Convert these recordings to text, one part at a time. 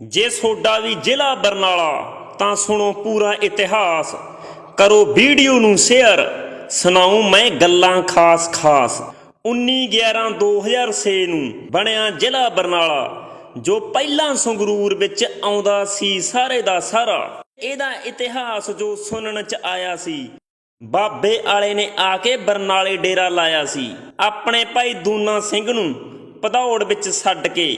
ਜੇ ਸੋਡਾ ਵੀ ਜ਼ਿਲ੍ਹਾ ਬਰਨਾਲਾ, ਤਾਂ ਸੁਣੋ ਪੂਰਾ ਇਤਿਹਾਸ। ਕਰੋ ਵੀਡੀਓ ਨੂੰ ਸ਼ੇਅਰ। ਸੁਣਾਉ ਮੈਂ ਗੱਲਾਂ ਖਾਸ ਖਾਸ। 19/11/2006 ਨੂੰ ਬਣਿਆ ਜ਼ਿਲ੍ਹਾ ਬਰਨਾਲਾ, ਜੋ ਪਹਿਲਾਂ ਸੰਗਰੂਰ ਵਿੱਚ ਆਉਂਦਾ ਸੀ ਸਾਰੇ ਦਾ ਸਾਰਾ। ਇਹਦਾ ਇਤਿਹਾਸ ਜੋ ਸੁਣਨ ਚ ਆਇਆ ਸੀ, ਬਾਬੇ ਆਲੇ ਨੇ ਆ ਕੇ ਬਰਨਾਲੇ ਡੇਰਾ ਲਾਇਆ ਸੀ। ਆਪਣੇ ਭਾਈ ਦੂਨਾ ਸਿੰਘ ਨੂੰ ਪਧੌੜ ਵਿੱਚ ਛੱਡ ਕੇ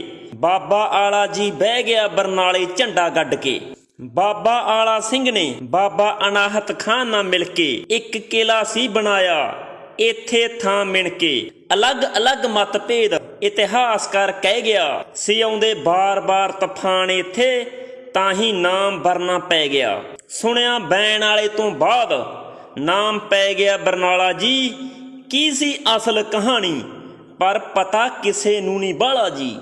ਬਾਬਾ ਆਲਾ ਜੀ ਬਹਿ ਗਿਆ ਬਰਨਾਲੇ ਝੰਡਾ ਗੱਡ ਕੇ। ਬਾਬਾ ਆਲਾ ਸਿੰਘ ਨੇ ਬਾਬਾ ਅਨਾਹਤ ਖਾਨ ਨਾਲ ਮਿਲ ਕੇ ਇੱਕ ਕਿਲਾ ਸੀ ਬਣਾਇਆ। ਇੱਥੇ ਥਾਂ ਮਿਣ ਕੇ ਅਲੱਗ-ਅਲੱਗ ਮਤਭੇਦ ਇਤਿਹਾਸਕਾਰ ਕਹਿ ਗਿਆ। ਸੀ ਆਉਂਦੇ ਬਾਰ-ਬਾਰ ਤਫਾਨ ਇੱਥੇ, ਤਾਂ ਹੀ ਨਾਮ ਵਰਨਾ ਪੈ ਗਿਆ। ਸੁਣਿਆ ਬੈਣ ਵਾਲੇ ਤੋਂ ਬਾਅਦ ਨਾਮ ਪੈ ਗਿਆ ਬਰਨਾਲਾ ਜੀ। ਕੀ ਸੀ ਅਸਲ ਕਹਾਣੀ? ਪਰ ਪਤਾ ਕਿਸੇ ਨੂੰ ਨਹੀਂ ਬਾਲਾ ਜੀ।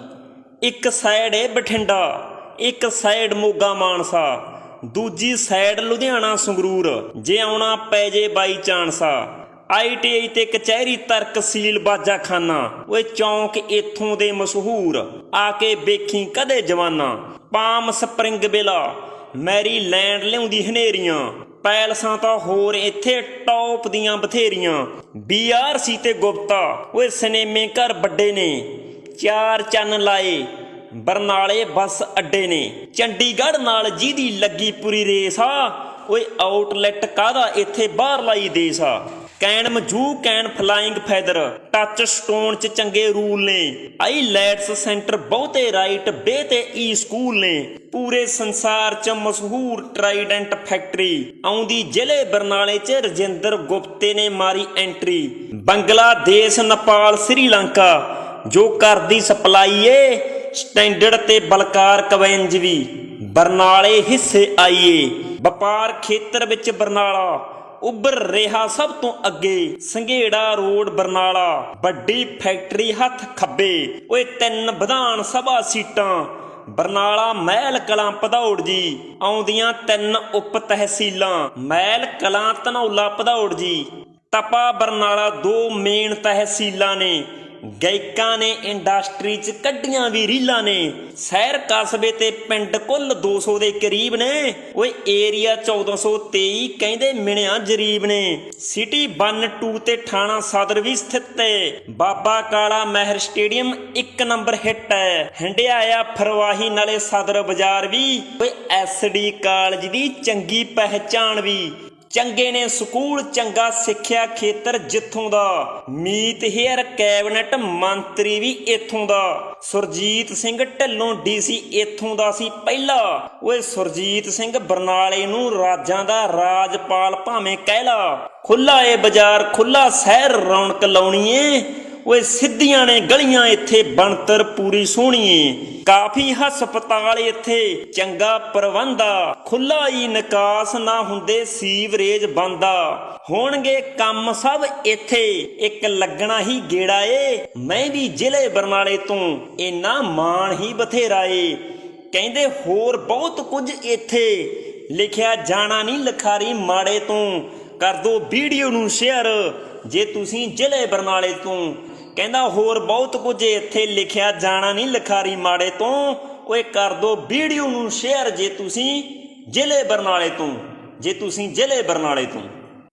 ਇੱਕ ਸਾਈਡ ਏ ਬਠਿੰਡਾ, ਇੱਕ ਸਾਈਡ ਮੋਗਾ ਮਾਨਸਾ, ਦੂਜੀ ਸਾਈਡ ਲੁਧਿਆਣਾ ਸੰਗਰੂਰ। ਜੇ ਆਉਣਾ ਪੈ ਜੇ ਬਾਈ ਚਾਂਸਾ ਆਈਟੀਆਈ ਤੇ ਕਚਹਿਰੀ ਤਰਕਸੀਲ ਬਾਜਾਖਾਨਾ। ਓਏ ਚੌਂਕ ਇੱਥੋਂ ਦੇ ਮਸ਼ਹੂਰ। ਆ ਕੇ ਵੇਖੀ ਕਦੇ ਜਵਾਨਾ। Palm Spring villa. Mary land ਲਿਆਉਂਦੀ ਹਨੇਰੀਆਂ। ਪੈਲਸਾਂ ਤਾਂ ਹੋਰ ਇੱਥੇ ਟੌਪ ਦੀਆਂ ਬਥੇਰੀਆਂ। ਬੀਆਰਸੀ ਤੇ ਗੁਪਤਾ। ਓਏ ਸਿਨੇਮੇ ਘਰ ਵੱਡੇ ਨੇ। ਚਾਰ ਚੰਨ ਲਾਏ। ਬਰਨਾਲੇ ਬੱਸ ਅੱਡੇ ਨੇ। ਚੰਡੀਗੜ੍ਹ ਨਾਲ ਜਿਹਦੀ ਲੱਗੀ ਪੂਰੀ ਰੇਸ ਆ, ਓਏ ਆਊਟਲੈਟ ਕਾਦਾ ਇੱਥੇ ਬਾਹਰ ਲਾਈ ਦੇਸ ਆ? ਕੈਨ ਮਜੂ ਕੈਨ ਫਲਾਈਂਗ ਫੈਦਰ, ਟੱਚ ਸਟੋਨ ਚ ਚੰਗੇ ਰੂਲ ਨੇ। ਆਈ ਲੈਟਸ ਸੈਂਟਰ ਬਹੁਤੇ ਰਾਈਟ, ਬੇ ਤੇ ਈ ਸਕੂਲ ਨੇ। ਪੂਰੇ ਸੰਸਾਰ ਚ ਮਸ਼ਹੂਰ ਟ੍ਰਾਈਡੈਂਟ ਫੈਕਟਰੀ। ਆਉਂਦੀ ਜ਼ਿਲ੍ਹੇ ਬਰਨਾਲੇ ਚ ਰਜਿੰਦਰ ਗੁਪਤੇ ਨੇ ਮਾਰੀ ਐਂਟਰੀ। ਬੰਗਲਾਦੇਸ਼, ਨੇਪਾਲ, ਸ੍ਰੀਲੰਕਾ। ਜੋ ਘਰ ਦੀ ਸਪਲਾਈ ਏ, ਸਟੈਂਡਰਡ ਤੇ ਬਲਕਾਰ ਕਵੈਂਜ ਵੀ। ਬਰਨਾਲੇ ਹਿੱਸੇ ਆਈਏ। ਵਪਾਰ ਖੇਤਰ ਵਿੱਚ ਬਰਨਾਲਾ, ਉੱਭਰ ਰਿਹਾ ਸਭ ਤੋਂ ਅੱਗੇ। ਸੰਘੇੜਾ ਰੋਡ ਬਰਨਾਲਾ, ਵੱਡੀ ਫੈਕਟਰੀ ਹੱਥ ਖੱਬੇ। ਓਏ ਤਿੰਨ ਵਿਧਾਨ ਸਭਾ ਸੀਟਾਂ, ਬਰਨਾਲਾ ਮਹਿਲ ਕਲਾਂ ਪਧੌੜ ਜੀ। ਆਉਂਦੀਆਂ ਤਿੰਨ ਉਪ ਤਹਿਸੀਲਾਂ, ਮਹਿਲ ਕਲਾਂ ਧਨੌਲਾ ਪਧੌੜ ਜੀ। ਤਪਾ ਬਰਨਾਲਾ ਦੋ ਮੇਨ ਤਹਿਸੀਲਾਂ ਨੇ। ਗਾਇਕਾਂ ਨੇ ਇੰਡਸਟਰੀ 'ਚ ਕੱਢੀਆਂ ਵੀ ਰੀਲਾਂ ਨੇ। ਸ਼ਹਿਰ ਕਸਬੇ ਤੇ ਪਿੰਡ ਕੁੱਲ 200 ਦੇ ਕਰੀਬ ਨੇ। ਓਏ ਏਰੀਆ 1423 ਕਹਿੰਦੇ ਮਿਣਿਆ ਜਰੀਬ ਨੇ। ਸਿਟੀ 1 2 ਤੇ ਥਾਣਾ ਸਦਰ ਵੀ ਸਥਿਤ ਹੈ ਬਾਬਾ ਕਾਲਾ ਮਹਿਰ ਸਟੇਡੀਅਮ ਇੱਕ ਨੰਬਰ ਹਿੱਟ ਹੈ ਹੰਡਿਆਇਆ ਫਰਵਾਹੀ ਨਾਲੇ ਸਦਰ ਬਾਜ਼ਾਰ ਵੀ। ਓਏ ਐਸਡੀ ਕਾਲਜ ਦੀ ਚੰਗੀ ਪਹਿਚਾਣ ਵੀ। ਚੰਗੇ ਨੇ ਸਕੂਲ, ਚੰਗਾ ਸਿੱਖਿਆ ਖੇਤਰ ਜਿੱਥੋਂ ਦਾ। ਮੀਤ ਹੇਅਰ ਕੈਬਨਿਟ ਮੰਤਰੀ ਵੀ ਇੱਥੋਂ ਦਾ। ਸੁਰਜੀਤ ਸਿੰਘ ਢੱਲੋਂ ਡੀਸੀ ਇੱਥੋਂ ਦਾ ਸੀ ਪਹਿਲਾ। ਓਏ ਸੁਰਜੀਤ ਸਿੰਘ ਬਰਨਾਲੇ ਨੂੰ ਰਾਜਾਂ ਦਾ ਰਾਜਪਾਲ ਭਾਵੇਂ ਕਹਿ ਲਾ। ਖੁੱਲਾ ਏ ਬਾਜ਼ਾਰ ਖੁੱਲਾ ਸ਼ਹਿਰ ਰੌਣਕ ਲਾਉਣੀ ਏ। ਓਏ ਸਿੱਧੀਆਂ ਨੇ ਗਲੀਆਂ ਇੱਥੇ ਬਣਤਰ ਪੂਰੀ ਸੋਹਣੀ ਕਾਫੀ ਹਸਪਤਾਲ ਇੱਥੇ, ਚੰਗਾ ਪ੍ਰਬੰਧ ਖੁੱਲਾ ਹੀ ਨਿਕਾਸ ਨਾ ਹੁੰਦੇ ਸੀਵਰੇਜ ਬੰਦਾ ਹੋਣਗੇ ਕੰਮ ਸਭ ਇੱਥੇ, ਇੱਕ ਲੱਗਣਾ ਹੀ ਗੇੜਾ ਏ। ਮੈਂ ਵੀ ਜ਼ਿਲ੍ਹੇ ਬਰਨਾਲੇ ਤੋਂ, ਇੰਨਾ ਮਾਣ ਹੀ ਬਥੇਰਾ ਏ। ਕਹਿੰਦੇ ਹੋਰ ਬਹੁਤ ਕੁਝ ਇੱਥੇ, ਲਿਖਿਆ ਜਾਣਾ ਨਹੀਂ ਲਖਾਰੀ ਮਾੜੇ ਤੋਂ। ਕਰ ਦੋ ਵੀਡੀਓ ਨੂੰ ਸ਼ੇਅਰ। ਜੇ ਤੁਸੀਂ ਜ਼ਿਲ੍ਹੇ ਬਰਨਾਲੇ ਤੋਂ ਕਹਿੰਦਾ, ਹੋਰ ਬਹੁਤ ਕੁਝ ਇੱਥੇ ਲਿਖਿਆ, ਜਾਣਾ ਨਹੀਂ ਲਖਾਰੀ ਮਾੜੇ ਤੋਂ। ਓਏ ਕਰ ਦੋ ਵੀਡੀਓ ਨੂੰ ਸ਼ੇਅਰ ਜੇ ਤੁਸੀਂ ਜ਼ਿਲ੍ਹੇ ਬਰਨਾਲੇ ਤੋਂ, ਜੇ ਤੁਸੀਂ ਜ਼ਿਲ੍ਹੇ ਬਰਨਾਲੇ ਤੋਂ।